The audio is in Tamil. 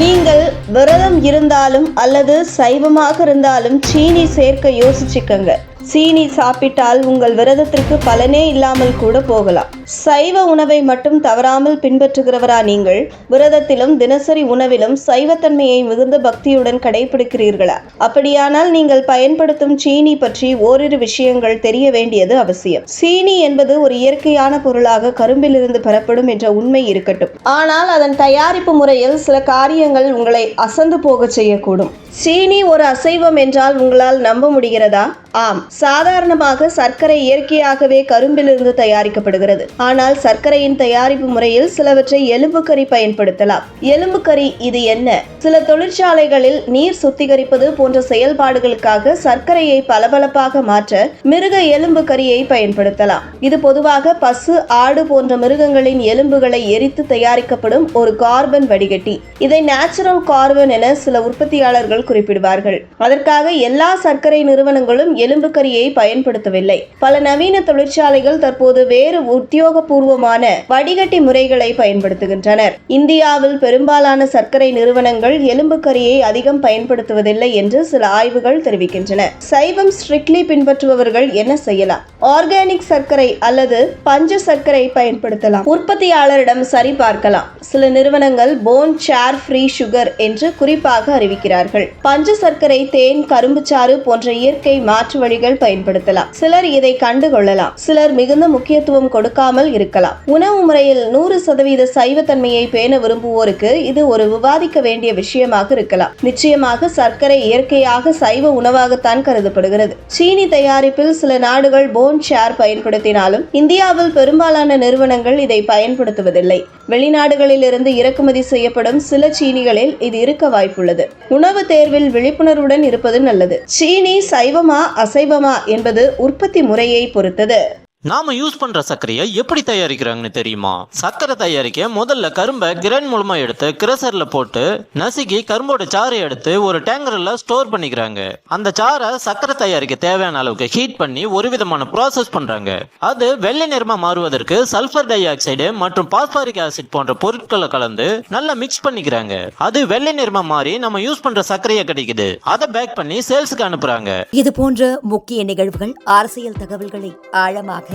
நீங்கள் விரதம் இருந்தாலும் அல்லது சைவமாக இருந்தாலும் சீனி சேர்க்க யோசிச்சுக்கங்க. சீனி சாப்பிட்டால் உங்கள் விரதத்திற்கு பலனே இல்லாமல் கூட போகலாம். சைவ உணவை மட்டும் தவறாமல் பின்பற்றுகிறவரா நீங்கள்? விரதத்திலும் தினசரி உணவிலும் சைவத்தன்மையை மிகுந்த பக்தியுடன் கடைபிடிக்கிறீர்களா? அப்படியானால் நீங்கள் பயன்படுத்தும் சீனி பற்றி ஓரிரு விஷயங்கள் தெரிய வேண்டியது அவசியம். சீனி என்பது ஒரு இயற்கையான பொருளாக கரும்பிலிருந்து பெறப்படும் என்ற உண்மை இருக்கட்டும். ஆனால் அதன் தயாரிப்பு முறையில் சில காரியங்கள் உங்களை அசந்து போகச் செய்யக்கூடும். சீனி ஒரு அசைவம் என்றால் உங்களால் நம்ப முடிகிறதா? ஆம் சாதாரணமாக சர்க்கரை இயற்கையாகவே கரும்பிலிருந்து தயாரிக்கப்படுகிறது. ஆனால் சர்க்கரையின் தயாரிப்பு முறையில் சிலவற்றை எலும்பு கறி பயன்படுத்தலாம். எலும்பு கறி இது என்ன? சில தொழிற்சாலைகளில் நீர் சுத்திகரிப்பது போன்ற செயல்பாடுகளுக்காக சர்க்கரையை பளபளப்பாக மாற்ற மிருக எலும்பு கறியை பயன்படுத்தலாம். இது பொதுவாக பசு ஆடு போன்ற மிருகங்களின் எலும்புகளை எரித்து தயாரிக்கப்படும் ஒரு கார்பன் வடிகட்டி. இதை நேச்சுரல் கார்பன் என சில உற்பத்தியாளர்கள் குறிப்பிடுவார்கள். அதற்காக எல்லா சர்க்கரை நிறுவனங்களும் எலும்பு முகவரியை பயன்படுத்தவில்லை. பல நவீன தொழிற்சாலைகள் தற்போது வேறு உத்தியோகபூர்வமான வடிகட்டி முறைகளை பயன்படுத்துகின்றனர். இந்தியாவில் பெரும்பாலான சர்க்கரை நிறுவனங்கள் எலும்பு கறியை அதிகம் பயன்படுத்துவதில்லை என்று சில ஆய்வுகள் தெரிவிக்கின்றன. சைவம் ஸ்ட்ரிக்ட்லி பின்பற்றுபவர்கள் என்ன செய்யலாம்? ஆர்கானிக் சர்க்கரை அல்லது பஞ்ச சர்க்கரை பயன்படுத்தலாம். உற்பத்தியாளரிடம் சரி பார்க்கலாம். சில நிறுவனங்கள் போன் சேர் ஃப்ரீ சுகர் என்று குறிப்பாக அறிவிக்கிறார்கள். பஞ்ச சர்க்கரை தேன் கரும்புச்சாறு போன்ற இயற்கை மாற்று வழிகள் பயன்படுத்தலாம். சிலர் இதை கண்டு கொள்ளலாம் சிலர் மிகுந்த முக்கியத்துவம் கொடுக்காமல் இருக்கலாம். உணவு முறையில் நூறு சதவீத சைவத்தன்மையை பேண விரும்புவோருக்கு இது ஒரு விவாதிக்க வேண்டிய விஷயமாக இருக்கலாம். நிச்சயமாக சர்க்கரை இயற்கையாக சைவ உணவாகத்தான் கருதப்படுகிறது. சீனி தயாரிப்பில் சில நாடுகள் போன் ஷேர் பயன்படுத்தினாலும் இந்தியாவில் பெரும்பாலான நிறுவனங்கள் இதை பயன்படுத்துவதில்லை. வெளிநாடுகளிலிருந்து இறக்குமதி செய்யப்படும் சில சீனிகளில் இது இருக்க வாய்ப்புள்ளது. உணவு தேர்வில் விழிப்புணர்வுடன் இருப்பது நல்லது. சீனி சைவமா அசைவமா என்பது உற்பத்தி முறையை பொறுத்தது. நாம யூஸ் பண்ற சர்க்கரையை எப்படி தயாரிக்கிறாங்கன்னு தெரியுமா? சர்க்கரை தயாரிக்க முதல்ல கரும்பை கிரைண்ட் மூலமா எடுத்து கிரசர்ல போட்டு நசுக்கி கரும்போட சாறை எடுத்து ஒரு டேங்கர்ல ஸ்டோர் பண்ணிக்கிறாங்க. அந்த சாறை சர்க்கரை தயாரிக்க தேவையான அளவுக்கு ஹீட் பண்ணி ஒரு விதமான ப்ராசஸ் பண்றாங்க. அது வெள்ளை நிறமா மாறுவதற்கு சல்ஃபர் டை ஆக்சைடு மற்றும் பாஸ்பாரிக் ஆசிட் போன்ற பொருட்களை கலந்து நல்லா மிக்ஸ் பண்ணிக்கிறாங்க. அது வெள்ளை நிறமா மாறி நம்ம யூஸ் பண்ற சர்க்கரையை கிடைக்குது. அதை பேக் பண்ணி சேல்ஸுக்கு அனுப்புறாங்க. இது போன்ற முக்கிய நிகழ்வுகள் அரசியல் தகவல்களை ஆழமாக